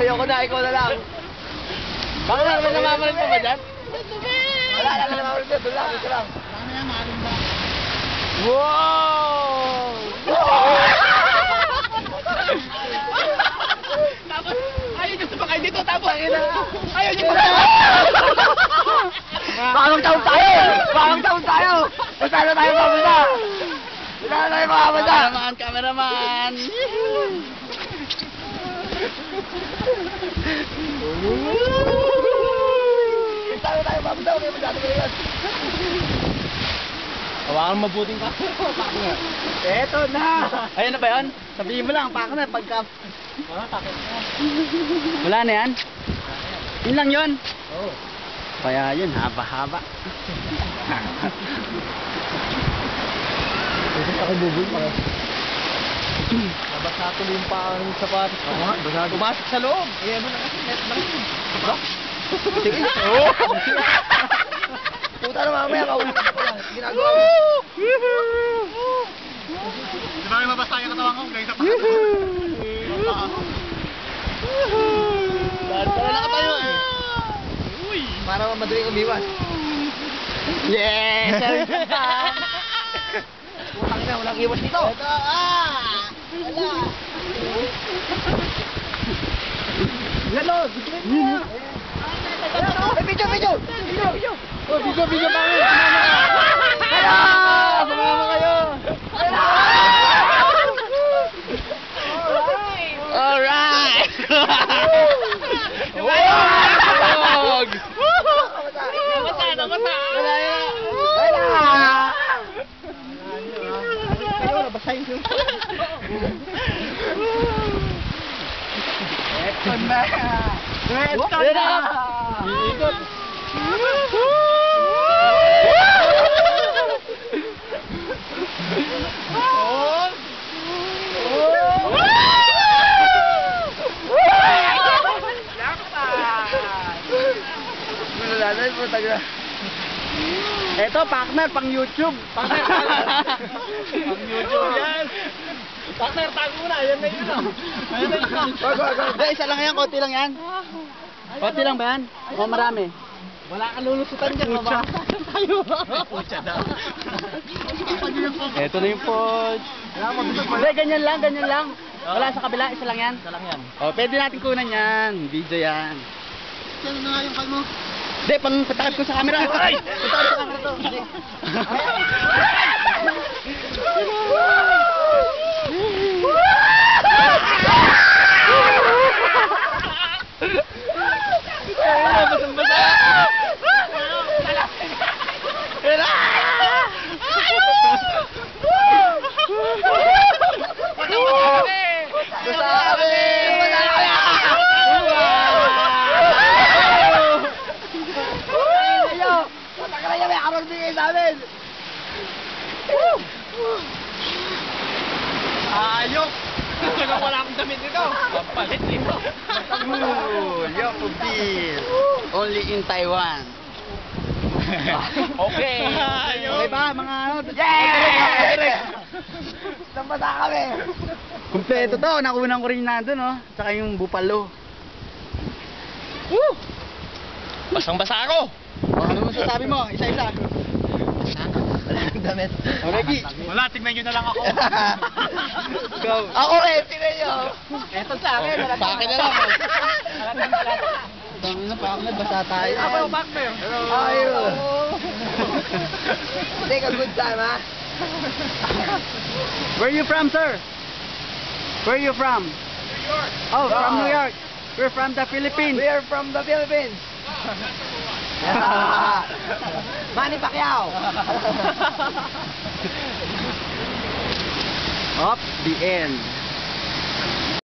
Ayoko na, ikaw na lang. Bakit na naman namamalit pa ba dyan? Wala na namamalit pa, doon lang, ito lang. Wow! Tapos, ayaw niyo sumakay dito, tapos, ayaw niyo Bakang taon tayo! Bakang taon tayo! Basta na tayo mapunta! Basta na tayo makapunta! Cameraman, cameraman. Huwag masyado kayo Hawakan mabuting ka. Eto na! Ayan na ba yan? Sabihin mo lang, pak na, pagka... Wala, takot na. Wala na yan? Yun lang yun? Oo. Kaya yun, haba-haba. Kasi ako bubul pa. Nabasa tuloy yung pang sapat. Oo nga, basa. Pumasok sa loob. Eh, ano na kasi, net lang yun. Sige. Oo. Puta na mamaya, lang. Ginagawa mo. Di ba may mabasa yung katawan ko? Ganyan sa Tara na tayo eh. Uy! Para madaling umiwas. Yes! Putang na, walang iwas dito. Ito, ah! Wala! Lalo, bigyan mo. Eh, video, video. Video, video. Oh, video, video pa rin! Kaya! Sumama kayo. Alright! Wag! Namasa, namasa! Wala yan. Wala! Kayo, nabasahin ko. Eto na. Eto Ayan na. Wala na yung putang na. Ito, partner, pang YouTube. Partner, pang YouTube yan. Partner, tago na. Yan na yun. Ayan na yun. Isa lang yan. Konti lang yan. Konti lang ba yan? O marami? Wala kang lulusutan dyan, mababa. Pucha daw. Ito na yung poch. Hindi, ganyan lang, ganyan lang. Wala sa kabila, isa lang yan. Isa lang yan. O, pwede natin kunan yan. Video yan. Yan na nga yung kalmo. Hindi, pang patakot ko sa camera. Ay! Patakot sa camera to. Sige. Basta kami! Basta kami! Ayo! Basta ka na yan, may karoon bigay sa amin! Ayok! Kung wala akong damit nito. Papalit nito. Ooh, Yoko beer. Only in Taiwan. Okay. Okay ba mga ano? Yeah! Nabasa kami! Kumpleto to. Nakunan ko rin nandun no. Tsaka yung bupalo. Woo! Basang-basa ako! Ano mo sasabi mo? Isa-isa. Damit. O, Reggie. Wala, tignan nyo na lang ako. Go. ako eh, tignan nyo. Eto sa akin. Oh, sa akin na lang. Tangin na pa ako basa tayo. Ako, partner. Ayun. Take a good time, ha? Where you from, sir? Where you from? New York. Oh, from New York. We're from the Philippines. We are from the Philippines. Manny Pacquiao. Up the end.